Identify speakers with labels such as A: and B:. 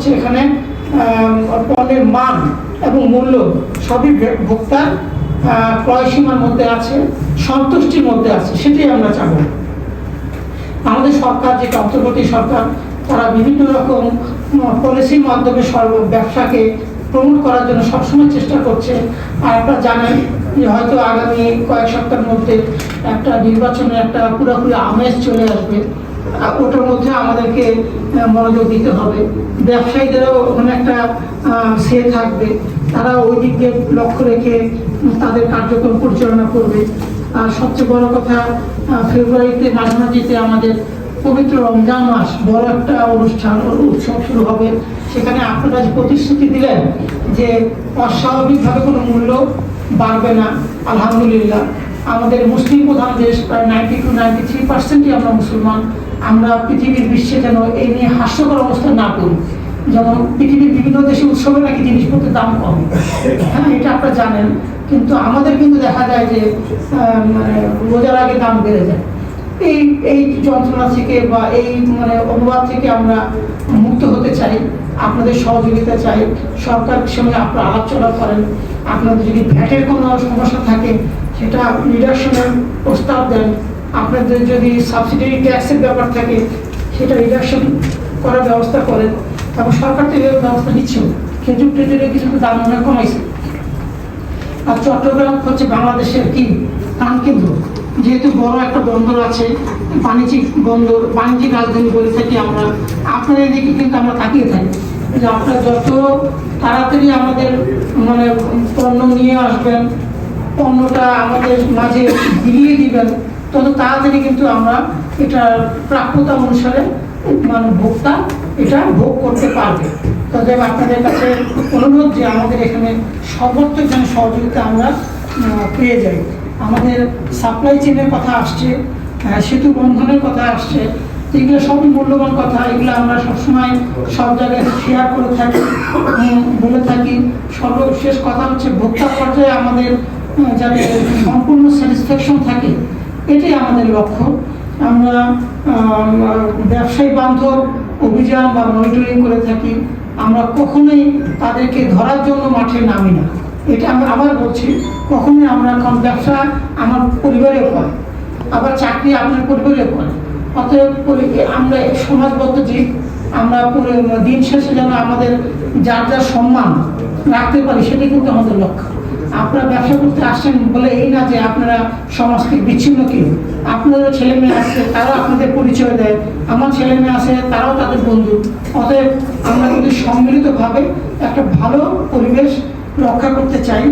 A: হচ্ছে এখানে পণ্যের মান এবং মূল্য সবই ভোক্তার ক্রয় সীমার মধ্যে আছে, সন্তুষ্টির মধ্যে আছে, সেটাই আমরা চাবো। আমাদের সরকার, যেটা অন্তর্বর্তী সরকার, তারা বিভিন্ন রকম পলিসির মাধ্যমে সর্ব ব্যবসাকে প্রমোট করার জন্য সবসময় চেষ্টা করছে। আর আপনারা জানেন যে হয়তো আগামী কয়েক সপ্তাহের মধ্যে একটা নির্বাচনের একটা পুরোপুরি আমেজ চলে আসবে। ওটার মধ্যে আমাদেরকে মনোযোগ দিতে হবে। ব্যবসায়ীদেরও ওখানে একটা সে থাকবে। তারা ওই দিক লক্ষ্য রেখে তাদের কার্যক্রম পরিচালনা করবে। আর সবচেয়ে বড় কথা ফেব্রুয়ারিতে মাঝামাঝিতে আমাদের পবিত্র রমজান মাস বড় একটা অনুষ্ঠান উৎসব শুরু হবে। সেখানে আপনারা যে প্রতিশ্রুতি দিলেন যে অস্বাভাবিকভাবে কোনো মূল্য বাড়বে না, আলহামদুলিল্লাহ। আমাদের মুসলিম প্রধান দেশ, প্রায় নাইনটি টু নাইনটি থ্রি পার্সেন্টই আমরা মুসলমান। আমরা পৃথিবীর বিশ্বে যেন এই নিয়ে হাস্যকর অবস্থা না করি। যেমন পৃথিবীর বিভিন্ন দেশে উৎসবে নাকি জিনিসপত্রের দাম কম। হ্যাঁ এটা আপনারা জানেন। কিন্তু আমাদের কিন্তু দেখা যায় যে মানে রোজার আগে দাম বেড়ে যায়। এই এই যন্ত্রণা থেকে বা এই মানে অনুবাদ থেকে আমরা মুক্ত হতে চাই, আপনাদের সহযোগিতা চাই। সরকারের সঙ্গে আপনারা আলোচনা করেন। আপনাদের যদি ভ্যাটের কোনো সমস্যা থাকে সেটা রিডাকশনের প্রস্তাব দেন। আপনাদের যদি সাবসিডারি ট্যাক্সের ব্যাপার থাকে, সেটা রিডাকশন করার ব্যবস্থা করেন। এবং সরকার থেকে ব্যবস্থা নিচ্ছেও। খেজুর টেজুরের কিছু দাম মনে কমাইছে। আর চট্টগ্রাম হচ্ছে বাংলাদেশের কি? প্রাণকেন্দ্র যেহেতু বড় একটা বন্দর আছে, বাণিজ্যিক বন্দর, বাণিজ্যিক রাজধানী বলে থাকি আমরা। আপনাদের দিকে কিন্তু আমরা তাকিয়ে থাকি। যে আপনারা যত তাড়াতাড়ি আমাদের মানে পণ্য নিয়ে আসবেন পণ্যটা আমাদের মাঝে বিলিয়ে দিবেন, তত তাড়াতাড়ি কিন্তু আমরা এটা প্রাপ্যতা অনুসারে মানে ভোক্তা এটা ভোগ করতে পারবে। তবে আপনাদের কাছে অনুরোধ যে আমাদের এখানে সর্বোত্তম যেন সহযোগিতা আমরা পেয়ে যাই। আমাদের সাপ্লাই চেনের কথা আসছে সেতু বন্ধনের কথা আসছে এগুলো সবই মূল্যবান কথা, এগুলো আমরা সবসময় সব জায়গায় শেয়ার করে থাকি বলে থাকি। সর্বশেষ কথা হচ্ছে, ভোক্তা পর্যায়ে আমাদের যাতে সম্পূর্ণ স্যাটিসফ্যাকশন থাকে এটাই আমাদের লক্ষ্য। আমরা আম, ব্যবসায়ী বান্ধব অভিযান বা মনিটরিং করে থাকি আমরা কখনোই তাদেরকে ধরার জন্য মাঠে নামি না। এটা আমি আবার বলছি কখনোই আমরা কারণ ব্যবসা আমার পরিবারেও করে আবার চাকরি আপনার পরিবারেও করে অতএব আমরা সমাজবদ্ধ জীব আমরা দিন শেষে যেন আমাদের যার যার সম্মান রাখতে পারি সেটাই কিন্তু আমাদের লক্ষ্য। আপনারা ব্যবসা করতে আসছেন বলে এই না যে আপনারা সমাজকে বিচ্ছিন্ন কেউ। আপনাদের ছেলে মেয়ে আছে, তারাও আপনাদের পরিচয় দেয়। আমার ছেলে মেয়ে আছে, তারাও তাদের বন্ধু। অতএব আমরা যদি সম্মিলিতভাবে একটা ভালো পরিবেশ রক্ষা করতে চাই।